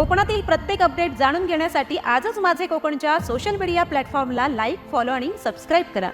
कोकणातील प्रत्येक अपडेट जाणून घेण्यासाठी आजच माझे कोकणच्या सोशल मीडिया प्लॅटफॉर्मला लाईक फॉलो आणि सबस्क्राईब करा.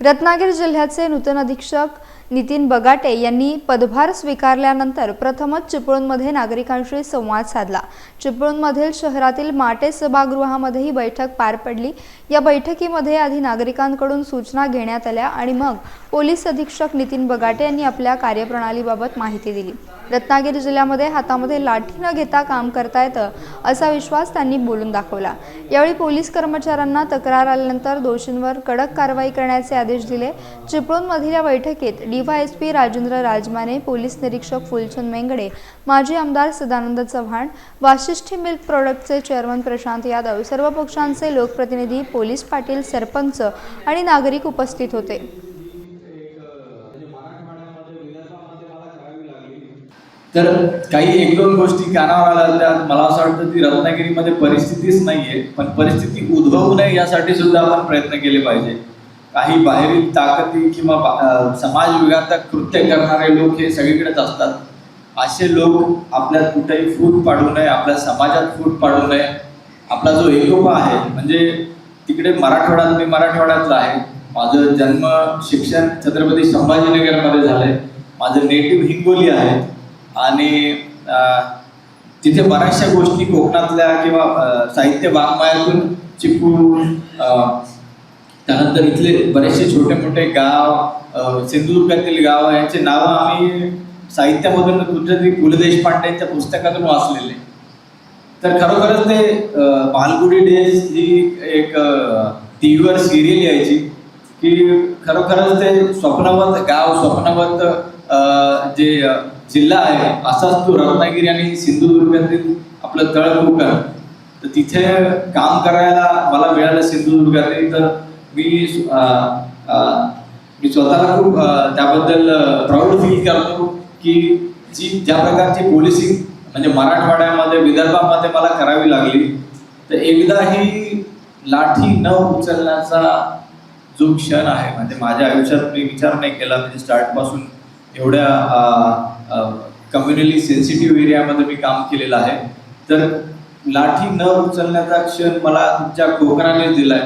रत्नागिरी जिल्ह्याचे नूतन अधीक्षक नितीन बगाटे यांनी पदभार स्वीकारल्यानंतर प्रथमच चिपळूणमध्ये नागरिकांशी संवाद साधला. चिपळूणमधील शहरातील माटे सभागृहामध्ये ही बैठक पार पडली. या बैठकीमध्ये आधी नागरिकांकडून सूचना घेण्यात आल्या आणि मग पोलीस अधीक्षक नितीन बगाटे यांनी आपल्या कार्यप्रणालीबाबत माहिती दिली. रत्नागिरी जिल्ह्यामध्ये हातामध्ये लाठी न घेता काम करता येतं असा विश्वास त्यांनी बोलून दाखवला. यावेळी पोलीस कर्मचाऱ्यांना तक्रार आल्यानंतर दोषींवर कडक कारवाई करण्याचे आदेश दिले. चिपळूणमधील या बैठकीत डी. डीवायएसपी राजेंद्र राजमाने पोलीस निरीक्षक फुलचंद मेंगडे माजी आमदार सदानंद चव्हाण वाशिष्ठी मिल्क प्रोडक्टचे चेअरमन प्रशांत यादव सर्व पक्षांचे लोकप्रतिनिधी पोलीस पाटील सरपंच आणि नागरिक उपस्थित होते. तर काही एक दोन गोष्टी कानावर आल्या मला असं वाटतं ती रत्नागिरीमध्ये परिस्थितीच नाही आहे पण परिस्थिती उद्भवू नये यासाठी सुद्धा आपण प्रयत्न केले पाहिजे. काही बाहेरील ताकदी किंवा बा- समाज विघातक कृत्य करणारे लोक हे सगळीकडेच असतात. असे लोक आपल्यात कुठेही फूट पाडू नये आपल्या समाजात फूट पाडू नये. आपला जो एकोपा आहे म्हणजे तिकडे मराठवाड्यात मी मराठवाड्यातला आहे. माझं जन्म शिक्षण छत्रपती संभाजीनगरमध्ये झालं आहे माझं नेटिव्ह हिंगोली आहे. आणि तिथे बऱ्याचशा गोष्टी कोकणातल्या किंवा साहित्य वाङ्मयातून चिपळूण त्यानंतर इथले बरेचसे छोटे मोठे गाव सिंधुदुर्गातील गाव यांचे नावं आम्ही साहित्यामधून कुठेतरी पु ल देशपांडेंच्या पुस्तकातून वाचलेले. तर खरोखरच ते अं, मालगुडी डेज ही एक टी व्हीवर सिरियल यायची की खरोखरच ते स्वप्नवत गाव स्वप्नवत जे जिल्हा आहे असाच तो रत्नागिरी आणि सिंधुदुर्गातील आपलं तळकोकण तर तिथे काम करायला मला मिळालं सिंधुदुर्गातील तर मी मी स्वतःला खूप त्याबद्दल प्राऊड फील करतो की जी ज्या प्रकारची पोलिसिंग म्हणजे मराठवाड्यामध्ये विदर्भामध्ये मला करावी लागली तर एकदा ही लाठी न उचलण्याचा जो क्षण आहे म्हणजे माझ्या आयुष्यात मी विचार नाही केला म्हणजे स्टार्टपासून एवढ्या कम्युनली सेन्सिटिव्ह एरियामध्ये मी काम केलेलं आहे तर लाठी न उचलण्याचा क्षण मला तुमच्या कोकणाने दिलाय.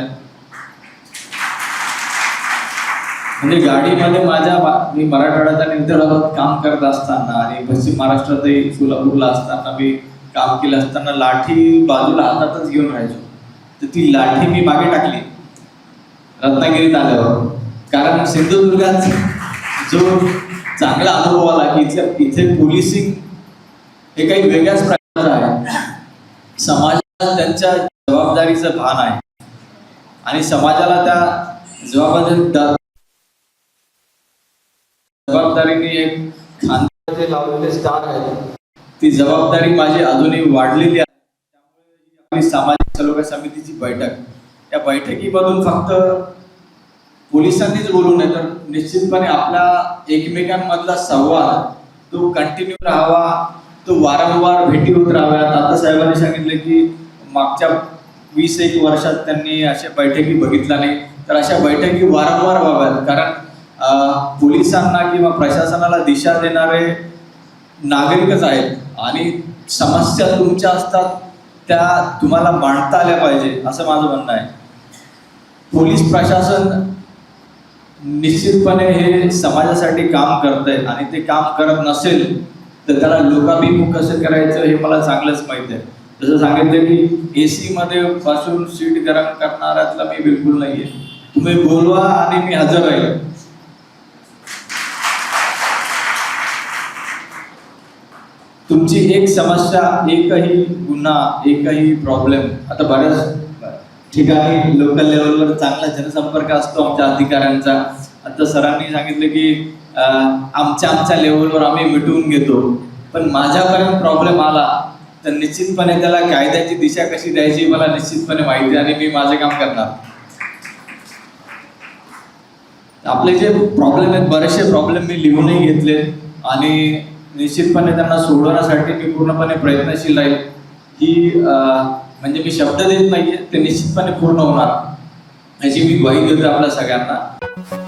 म्हणजे गाडीमध्ये माझ्या मी मराठवाड्यात आणि विदर्भात काम करत असताना आणि पश्चिम महाराष्ट्रातही सोलापूरला असताना मी काम केलं असताना लाठी बाजूला हातातच घेऊन राहायचो. तर ती लाठी मी मागे टाकली. रत्नागिरीत आल्यावर. कारण सिंधुदुर्गात जो चांगला अनुभव आला की इथे इथे पोलिसिंग हे काही वेगळ्याच प्रकारचं आहे. समाजाला त्यांच्या जबाबदारीचं भान आहे. आणि समाजाला त्या जबाबदारी जबाबदारीने एक खांद्याचे लावलेले स्टार आहेत. ती जबाबदारी माझी अजूनही वाढलेली आहे. त्यामुळे आपली सामाजिक सलोखा समितीची बैठक. या बैठकीमधून फक्त पोलिसांनीच बोलू नये तर निश्चितपणे आपला एकमेकांमधला संवाद तो कंटिन्यू राहावा तो वारंवार भेटी होत राहाव्यात. आता साहेबांनी सांगितलं की मागच्या वीस एक वर्षात त्यांनी अशा बैठकी बघितल्या नाही. तर अशा बैठकी वारंवार व्हाव्यात. कारण पोलिसांना किंवा प्रशासनाला दिशा देणारे नागरिकच आहेत आणि समस्या तुमच्या असतात त्या तुम्हाला मांडता आल्या पाहिजे असं माझं म्हणणं आहे. पोलीस प्रशासन निश्चितपणे हे समाजासाठी काम करत आहे आणि ते काम करत नसेल तर त्याला लोकाभिमुख कसं करायचं हे मला चांगलंच माहीत आहे. जसं सांगितलं की एसी मध्ये बसून सीट गरम करणाऱ्यातला मी बिलकुल नाहीये. तुम्ही बोलवा आणि मी हजर राहील. तुमची एक समस्या एकही गुन्हा एकही प्रॉब्लेम आता बऱ्याच ठिकाणी लोकल लेवलवर चांगला जनसंपर्क असतो आमच्या अधिकाऱ्यांचा. आता सरांनी सांगितलं की आमच्या आमच्या लेवलवर आम्ही मिटवून घेतो. पण माझ्यापर्यंत प्रॉब्लेम आला तर निश्चितपणे त्याला कायद्याची दिशा कशी द्यायची मला निश्चितपणे माहिती आणि मी माझं काम करणार. आपले जे प्रॉब्लेम आहेत बरेचसे प्रॉब्लेम मी लिहूनही घेतले आणि निश्चितपणे त्यांना सोडवण्यासाठी मी पूर्णपणे प्रयत्नशील राहील. ही म्हणजे मी शब्द देत नाहीये ते निश्चितपणे पूर्ण होणार. याची मी ग्वाही देतो आपल्या सगळ्यांना.